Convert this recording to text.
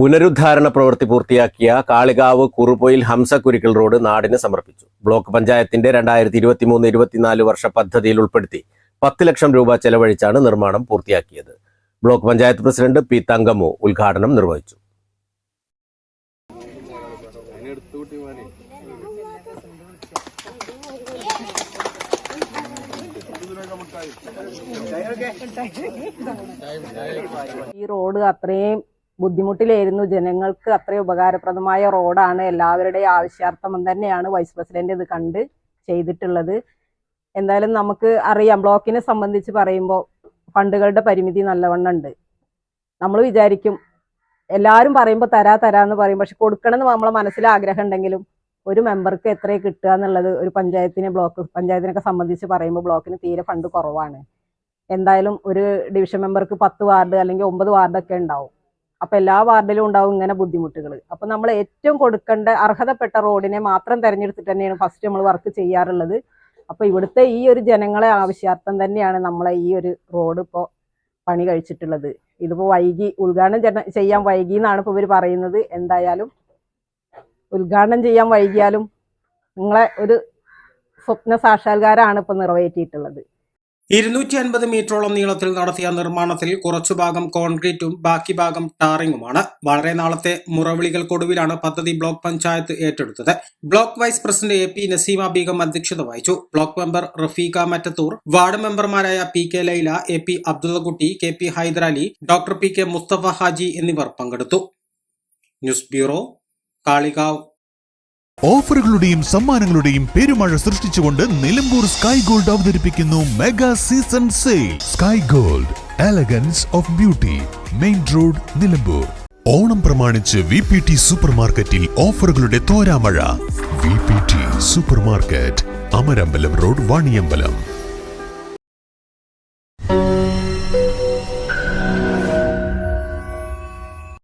പുനരുദ്ധാരണ പ്രവൃത്തി പൂർത്തിയാക്കിയ കാളികാവ് കുറുപൊയിൽ ഹംസക്കുരിക്കൽ റോഡ് നാടിന് സമർപ്പിച്ചു. ബ്ലോക്ക് പഞ്ചായത്തിന്റെ രണ്ടായിരത്തി ഇരുപത്തി മൂന്ന് ഇരുപത്തിനാല് വർഷ പദ്ധതിയിൽ ഉൾപ്പെടുത്തി പത്ത് ലക്ഷം രൂപ ചെലവഴിച്ചാണ് നിർമ്മാണം പൂർത്തിയാക്കിയത്. Block panchayat president P Thankamu ഉദ്ഘാടനം നിർവഹിച്ചു. ഈ റോഡ് അത്രയും ബുദ്ധിമുട്ടിലായിരുന്നു. ജനങ്ങൾക്ക് അത്രയും ഉപകാരപ്രദമായ റോഡാണ്. എല്ലാവരുടെയും ആവശ്യാർത്ഥം തന്നെയാണ് വൈസ് പ്രസിഡന്റ് ഇത് കണ്ട് ചെയ്തിട്ടുള്ളത്. എന്തായാലും നമുക്ക് അറിയാം. ബ്ലോക്കിനെ സംബന്ധിച്ച് പറയുമ്പോൾ ഫണ്ടുകളുടെ പരിമിതി നല്ലവണ്ണം ഉണ്ട്. നമ്മൾ വിചാരിക്കും എല്ലാവരും പറയുമ്പോൾ തരാ തരാന്ന് പറയും പക്ഷെ കൊടുക്കണമെന്ന് നമ്മളെ മനസ്സിൽ ആഗ്രഹം ഉണ്ടെങ്കിലും ഒരു മെമ്പർക്ക് എത്ര കിട്ടുക എന്നുള്ളത് ഒരു പഞ്ചായത്തിനെ ബ്ലോക്ക് പഞ്ചായത്തിനൊക്കെ സംബന്ധിച്ച് പറയുമ്പോൾ ബ്ലോക്കിന് തീരെ ഫണ്ട് കുറവാണ്. എന്തായാലും ഒരു ഡിവിഷൻ മെമ്പർക്ക് പത്ത് വാർഡ് അല്ലെങ്കിൽ ഒമ്പത് വാർഡൊക്കെ ഉണ്ടാവും. അപ്പൊ എല്ലാ വാർഡിലും ഉണ്ടാവും ഇങ്ങനെ ബുദ്ധിമുട്ടുകൾ അപ്പൊ നമ്മൾ ഏറ്റവും കൊടുക്കേണ്ട അർഹതപ്പെട്ട റോഡിനെ മാത്രം തിരഞ്ഞെടുത്തിട്ട് തന്നെയാണ് ഫസ്റ്റ് നമ്മൾ വർക്ക് ചെയ്യാറുള്ളത്. അപ്പൊ ഇവിടുത്തെ ഈ ഒരു ജനങ്ങളെ ആവശ്യാർത്ഥം തന്നെയാണ് നമ്മളെ ഈ ഒരു റോഡ് ഇപ്പോ പണി കഴിച്ചിട്ടുള്ളത്. ഇതിപ്പോ വൈകി ഉദ്ഘാടനം ചെയ്യാൻ വൈകി എന്നാണ് ഇപ്പൊ ഇവർ പറയുന്നത്. എന്തായാലും ഉദ്ഘാടനം ചെയ്യാൻ വൈകിയാലും നിങ്ങളെ ഒരു സ്വപ്ന സാക്ഷാത്കാരമാണ് ഇപ്പൊ നിറവേറ്റിയിട്ടുള്ളത്. ഇരുന്നൂറ്റി അൻപത് മീറ്ററോളം നീളത്തിൽ നടത്തിയ നിർമ്മാണത്തിൽ കുറച്ചു ഭാഗം കോൺക്രീറ്റും ബാക്കി ഭാഗം ടാറിങ്ങുമാണ്. വളരെ നാളത്തെ മുറവിളികൾക്കൊടുവിലാണ് പദ്ധതി ബ്ലോക്ക് പഞ്ചായത്ത് ഏറ്റെടുത്തത്. Block vice president A P Naseema Beegum അധ്യക്ഷത വഹിച്ചു. Block member Rafeekha Mattathur ward മെമ്പർമാരായ P K Laila A P Abdullakutty K P Hydarali doctor P K Musthafa Haji എന്നിവർ പങ്കെടുത്തു. News bureau Kalikavu. ഓഫറുകളുടെയും സമ്മാനങ്ങളുടെയും പെരുമഴ സൃഷ്ടിച്ചുകൊണ്ട് നിലമ്പൂർ സ്കൈ ഗോൾഡ് അവതരിപ്പിക്കുന്നു mega season sale. Sky gold elegance of beauty main road Nilambur. Onam പ്രമാണിച്ച് V P T super മാർക്കറ്റിൽ ഓഫറുകളുടെ തോരാമഴ. V P T super market Amarambalam road Vaniyambalam.